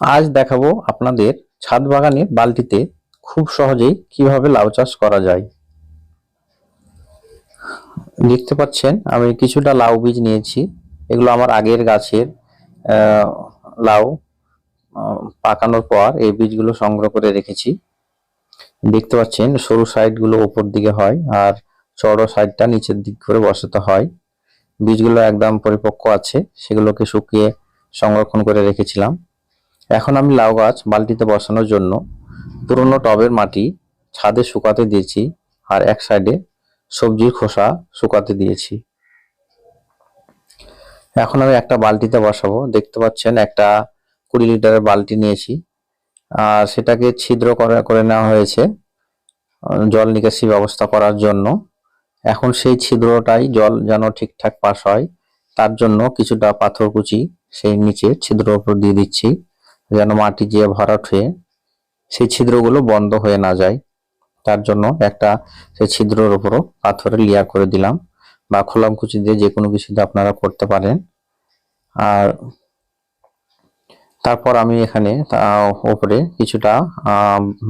আজ দেখাবো আপনাদের ছাদ বাগানের বালতিতে খুব সহজেই কীভাবে লাউ চাষ করা যায়। দেখতে পাচ্ছেন, আমি কিছুটা লাউ বীজ নিয়েছি। এগুলো আমার আগের গাছের লাউ পাকানোর পর এই বীজগুলো সংগ্রহ করে রেখেছি। দেখতে পাচ্ছেন, সরু সাইডগুলো উপর দিকে হয় আর চড়ো সাইডটা নিচের দিক করে বসাতে হয়। বীজগুলো একদম পরিপক্ক আছে, সেগুলোকে শুকিয়ে সংরক্ষণ করে রেখেছিলাম। এখন আমি লাউ গাছ বালতিতে বসানোর জন্য পুরনো টবের মাটি ছাদে শুকাতে দিয়েছি আর এক সাইডে সবজির খোসা শুকাতে দিয়েছি। এখন আমি একটা বালতিতে বসাবো। দেখতে পাচ্ছেন একটা কুড়ি লিটারের বালতি নিয়েছি। আর সেটাকে ছিদ্র করে করে নেওয়া হয়েছে জল নিকাশি ব্যবস্থা করার জন্য। এখন সেই ছিদ্রটাই জল যেন ঠিকঠাক পাস হয়, তার জন্য কিছুটা পাথর কুচি সেই নিচে ছিদ্র উপর দিয়ে দিচ্ছি। যেন মাটি যে ভরাট হয়ে সেই ছিদ্রগুলো বন্ধ হয়ে না যায়। তার জন্য একটা সেই ছিদ্রর উপরও পাথরের লেয়ার করে দিলাম বা খোলাম কুচি দিয়ে যে কোনো কিছুতে আপনারা করতে পারেন। আর তারপর আমি এখানে উপরে কিছুটা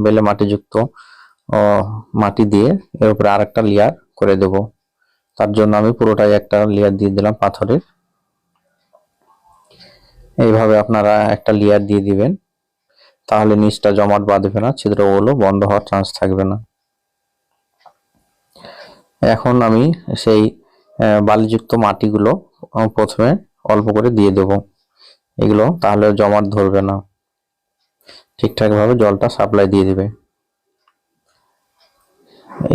বেলে মাটিযুক্ত মাটি দিয়ে এর উপরে আরেকটা লেয়ার করে দেব। তার জন্য আমি পুরোটাই একটা লেয়ার দিয়ে দিলাম পাথরের। এইভাবে আপনারা একটা লেয়ার দিয়ে দিবেন। তাহলে নিচটা জমাট বাঁধবে না, ছিদ্রগুলো বন্ধ হওয়ার চান্স থাকবে না। এখন আমি সেই বালিযুক্ত মাটিগুলো প্রথমে অল্প করে দিয়ে দেব। এগুলো তাহলে জমাট ধরবে না। ঠিকঠাক ভাবে জলটা সাপ্লাই দিয়ে দিবে।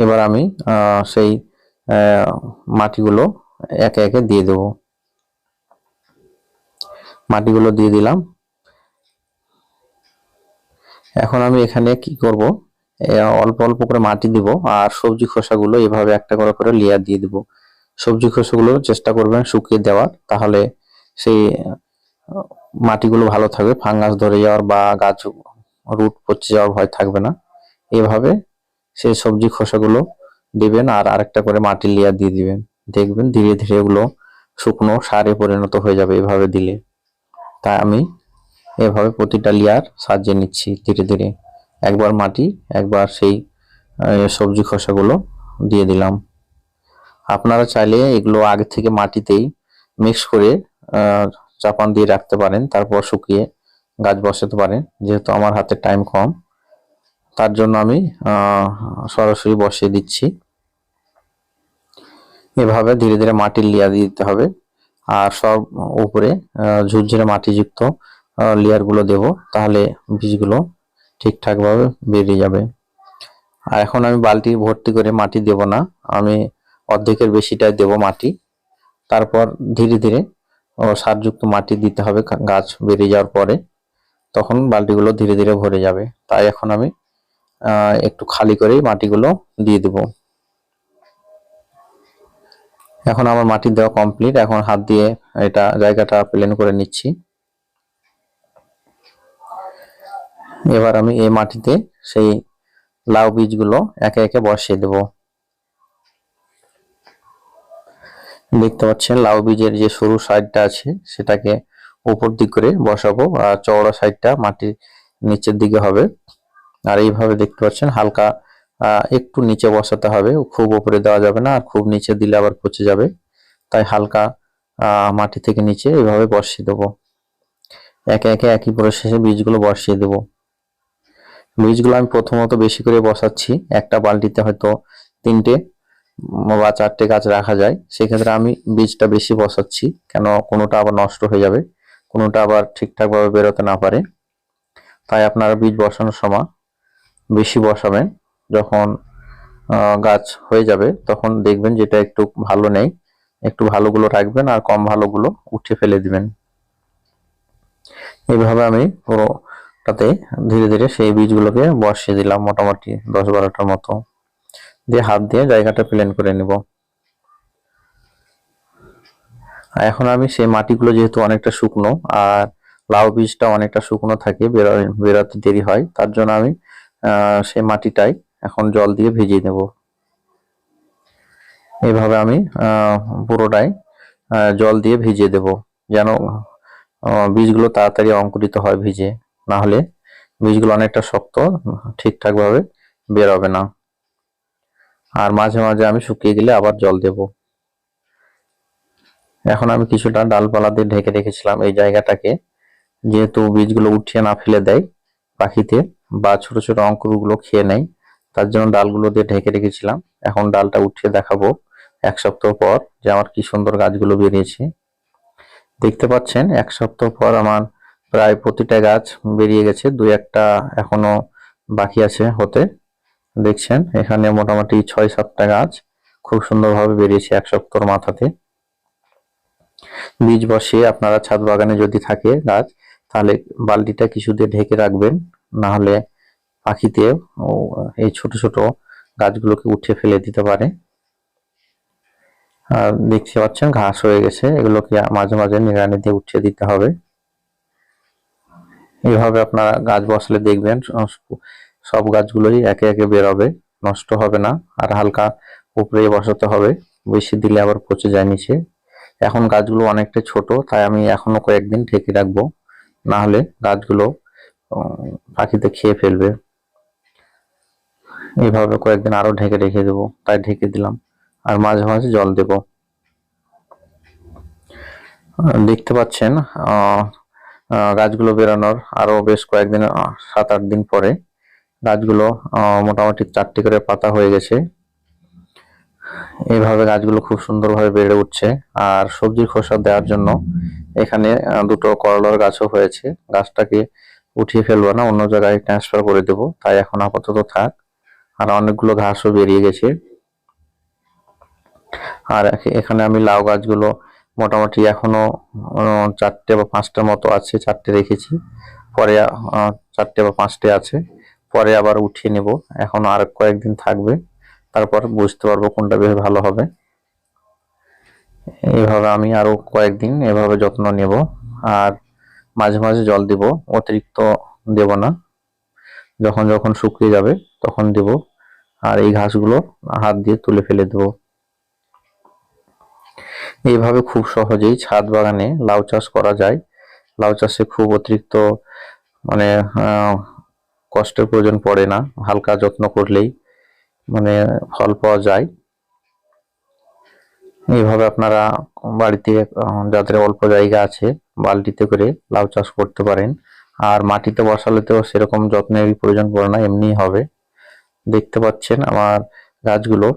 এবার আমি সেই মাটিগুলো একে একে দিয়ে দেব। মাটিগুলো দিয়ে দিলাম। এখন আমি এখানে কি করব? অল্প অল্প করে মাটি দিব আর সবজি খোসাগুলো এভাবে একটা করে করে লেয়ার দিয়ে দিব। সবজি খোসাগুলো চেষ্টা করবেন শুকিয়ে দেওয়ার, তাহলে সেই মাটিগুলো ভালো থাকবে। ফাঙ্গাস ধরে যাওয়ার বা গাছ রুট পচে যাওয়ার ভয় থাকবে না। এভাবে সেই সবজি খোসাগুলো দিবেন আর আরেকটা করে মাটির লেয়ার দিয়ে দিবেন। দেখবেন ধীরে ধীরে এগুলো শুকনো সারে পরিণত হয়ে যাবে এভাবে দিলে। তাই আমি এভাবে প্রতিটা লেয়ার সাজিয়ে নিচ্ছি ধীরে ধীরে। একবার মাটি, একবার সেই সবজি খোসাগুলো দিয়ে দিলাম। আপনারা চাইলে এগুলো আগে থেকে মাটিতেই মিক্স করে চাপান দিয়ে রাখতে পারেন, তারপর শুকিয়ে গাছ বসাতে পারেন, যেহেতু আমার হাতে টাইম কম। তার জন্য আমি সরাসরি বসিয়ে দিচ্ছি। এভাবে ধীরে ধীরে মাটির লেয়ার দিতে হবে। আর সব উপরে ঝুরঝুরে মাটিযুক্ত লেয়ারগুলো দেবো, তাহলে বীজগুলো ঠিকঠাক ভাবে বেরিয়ে যাবে। আর এখন আমি বালতি ভর্তি করে মাটি দেব না, আমি অর্ধেকের বেশিটাই দেব মাটি। তারপর ধীরে ধীরে সারযুক্ত মাটি দিতে হবে গাছ বেরিয়ে যাওয়ার পরে। তখন বালতিগুলো ধীরে ধীরে ভরে যাবে। তাই এখন আমি একটু খালি করেই মাটিগুলো দিয়ে দেব। এখন আমার মাটি দেওয়া কমপ্লিট এখন হাত দিয়ে এটা জায়গাটা প্লেন করে নিচ্ছি। এবার আমি এই মাটিতে সেই লাউ বীজগুলো একে একে বসিয়ে দেব। দেখতে পাচ্ছেন লাউ বীজের যে সরু সাইডটা আছে, সেটাকে উপর দিক করে বসাবো আর চওড়া সাইডটা মাটির নিচের দিকে হবে। আর এইভাবে দেখতে পাচ্ছেন হালকা একটু নিচে বসাতে হবে। খুব উপরে দেওয়া যাবে না, আর খুব নিচে দিলে আবার পচে যাবে। তাই হালকা মাটি থেকে নিচে এইভাবে বসিয়ে দেবো। একে একে একই প্রসেসে বীজগুলো বসিয়ে দেবো। বীজগুলো আমি প্রথমত বেশি করে বসাচ্ছি। একটা বালতিতে হয়তো তিনটে বা চারটে গাছ রাখা যায়। সেক্ষেত্রে আমি বীজটা বেশি বসাচ্ছি, কেন কোনোটা আবার নষ্ট হয়ে যাবে, কোনোটা আবার ঠিকঠাক ভাবে বেরোতে না পারে। তাই আপনারা বীজ বসানোর সময় বেশি বসাবেন। যখন গাছ হয়ে যাবে, তখন দেখবেন যেটা একটু ভালো নেই, একটু ভালোগুলো রাখবেন আর কম ভালোগুলো উঠে ফেলে দিবেন। এইভাবে আমি পুরোটাতে ধীরে ধীরে সেই বীজগুলোকে বসিয়ে দিলাম মোটামুটি দশ বারোটার মতো। দিয়ে হাত দিয়ে জায়গাটা প্লেন করে নিব। এখন আমি সেই মাটিগুলো যেহেতু অনেকটা শুকনো, আর লাউ বীজটা অনেকটা শুকনো থাকে বেরো- বেরোতে দেরি হয়, তার জন্য আমি সেই মাটিটাই এখন জল দিয়ে ভিজিয়ে নেব। এইভাবে আমি পুরোটাই জল দিয়ে ভিজিয়ে দেব। যেন বীজগুলো তাড়াতাড়ি অঙ্কুরিত হয় ভিজে। না হলে বীজগুলো অনেকটা শক্ত ঠিকঠাক ভাবে বেরোবে না। আর মাঝে মাঝে আমি শুকিয়ে গেলে আবার জল দেব। এখন আমি কিছুটা ডালপালা দিয়ে ঢেকে রেখেছিলাম এই জায়গাটাকে। যেহেতু বীজগুলো উঠিয়ে না ফেলে দেয় পাখিতে বা ছোট ছোট অঙ্কুরগুলো খেয়ে নেয় তার জন্য ডালগুলো দিয়ে ঢেকে রেখেছিলাম। এখন ডালটা উঠিয়ে দেখাবো এক সপ্তাহ পর যে আমার কি সুন্দর গাছগুলো বেরিয়েছে। দেখতে পাচ্ছেন, এক সপ্তাহ পর আমার প্রায় প্রতিটা গাছ বেরিয়ে গেছে, দুই একটা এখনও বাকি আছে হতে। দেখছেন, এখানে মোটামুটি ছয় সাতটা গাছ খুব সুন্দরভাবে বেরিয়েছে এক সপ্তাহর মাথাতে। বীজ বসিয়ে আপনারা ছাদ বাগানে যদি থাকে গাছ, তাহলে বালতিটা কিছু দিয়ে ঢেকে রাখবেন, না হলে পাখিতে এই ছোট ছোট গাছগুলোকে উঠে ফেলে দিতে পারে। আর দেখতে পাচ্ছেন ঘাস হয়ে গেছে, এগুলোকে মাঝে মাঝে নিড়ানি দিয়ে উঠিয়ে দিতে হবে। এইভাবে আপনারা গাছ বসলে দেখবেন সব গাছগুলোই একে একে বেরোবে, নষ্ট হবে না, আর হালকা উপরে বসাতে হবে, বেশি দিলে আবার পচে যায় নিচে। এখন গাছগুলো অনেকটা ছোট, তাই আমি এখনও কয়েকদিন ঢেকে রাখব না হলে গাছগুলো পাখিতে খেয়ে ফেলবে। এইভাবে কয়েকদিন আরও ঢেকে রেখে দেবো, তাই ঢেকে দিলাম। আর মাঝে মাঝে জল দেব। দেখতে পাচ্ছেন গাছগুলো বেরানোর আরও বেশ কয়েকদিন সাত আট দিন পরে গাছগুলো মোটামুটি চারটি করে পাতা হয়ে গেছে। এইভাবে গাছগুলো খুব সুন্দরভাবে বেড়ে উঠছে। আর সবজির খোসা দেওয়ার জন্য এখানে দুটো করলার গাছও হয়েছে। গাছটাকে উঠিয়ে ফেলব না, অন্য জায়গায় ট্রান্সফার করে দেব। তাই এখন আপাতত থাক। আর অনেকগুলো ঘাসও বেরিয়ে গেছে। আর এখানে আমি লাউ গাছগুলো মোটামুটি এখনও চারটে বা পাঁচটা মতো আছে, চারটে রেখেছি। পরে চারটে বা পাঁচটে আছে। পরে আবার উঠিয়ে নেব। এখন আর কয়েকদিন থাকবে। তারপর বুঝতে পারব কোনটা বেশ ভালো হবে। এইভাবে আমি আরও কয়েকদিন এভাবে যত্ন নেব। আর মাঝে মাঝে জল দিব। অতিরিক্ত দেব না। যখন যখন শুকিয়ে যাবে, তখন দেব। আর এই ঘাসগুলো হাত দিয়ে তুলে ফেলে দেব। এইভাবে খুব সহজেই ছাদ বাগানে লাউ চাষ করা যায়। লাউ চাষে খুব অতিরিক্ত মানে কষ্টের প্রয়োজন পড়ে না। হালকা যত্ন করলেই মানে ফল পাওয়া যায়। এইভাবে আপনারা বাড়িতে যাদের অল্প জায়গা আছে, বালতিতে করে লাউ চাষ করতে পারেন। আর মাটিতে বসালেতেও সেরকম যত্নের প্রয়োজন পড়ে না এমনি হবে। দেখতে পাচ্ছেন আমার গাছগুলো।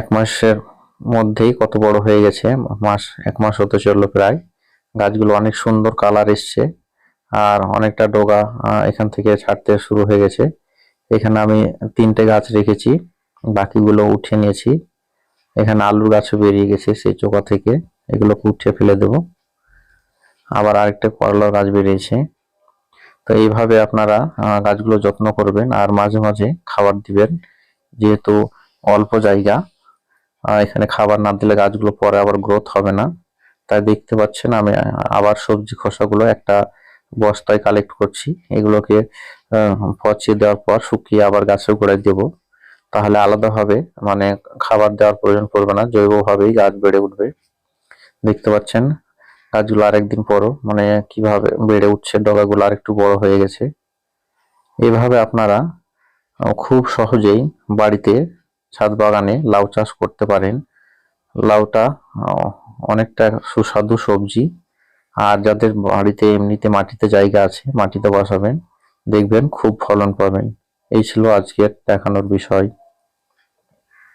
এক মাসের মধ্যেই কত বড় হয়ে গেছে, মাস, এক মাস হতে চলল প্রায়। গাছগুলো অনেক সুন্দর কালার এসছে আর অনেকটা ডোগা এখান থেকে ছাড়তে শুরু হয়ে গেছে। এখানে আমি তিনটে গাছ রেখেছি, বাকিগুলো উঠিয়ে নিয়েছি। এখানে আলুর গাছও বেরিয়ে গেছে সেই চোকা থেকে। এগুলোকে উঠিয়ে ফেলে দেব। আবার আরেকটা করলার গাছ বেরিয়েছে। তো এইভাবে আপনারা গাছগুলো যত্ন করবেন আর মাঝে মাঝে খাবার দিবেন, যেহেতু অল্প জায়গা এখানে খাবার না দিলে গাছগুলো পরে আবার গ্রোথ হবে না। তাই দেখতে পাচ্ছেন আমি আবার সবজি খোসাগুলো একটা বস্তায় কালেক্ট করছি। এগুলোকে পচিয়ে দেওয়ার পর শুকিয়ে আবার গাছের গোড়ায় দেব। তাহলে আলাদাভাবে মানে খাবার দেওয়ার প্রয়োজন পড়বে না, জৈবভাবেই গাছ বেড়ে উঠবে। দেখতে পাচ্ছেন গাছগুলো আরেকদিন পরও মানে কীভাবে বেড়ে উঠছে ডগাগুলো আরেকটু বড় হয়ে গেছে। এভাবে আপনারা খুব সহজেই বাড়িতে ছাদ বাগানে লাউ চাষ করতে পারেন। লাউটা অনেকটা সুস্বাদু সবজি। আর যাদের বাড়িতে এমনিতে মাটিতে জায়গা আছে, মাটিতে বসাবেন, দেখবেন খুব ফলন পাবেন। এই ছিল আজকের দেখানোর বিষয়।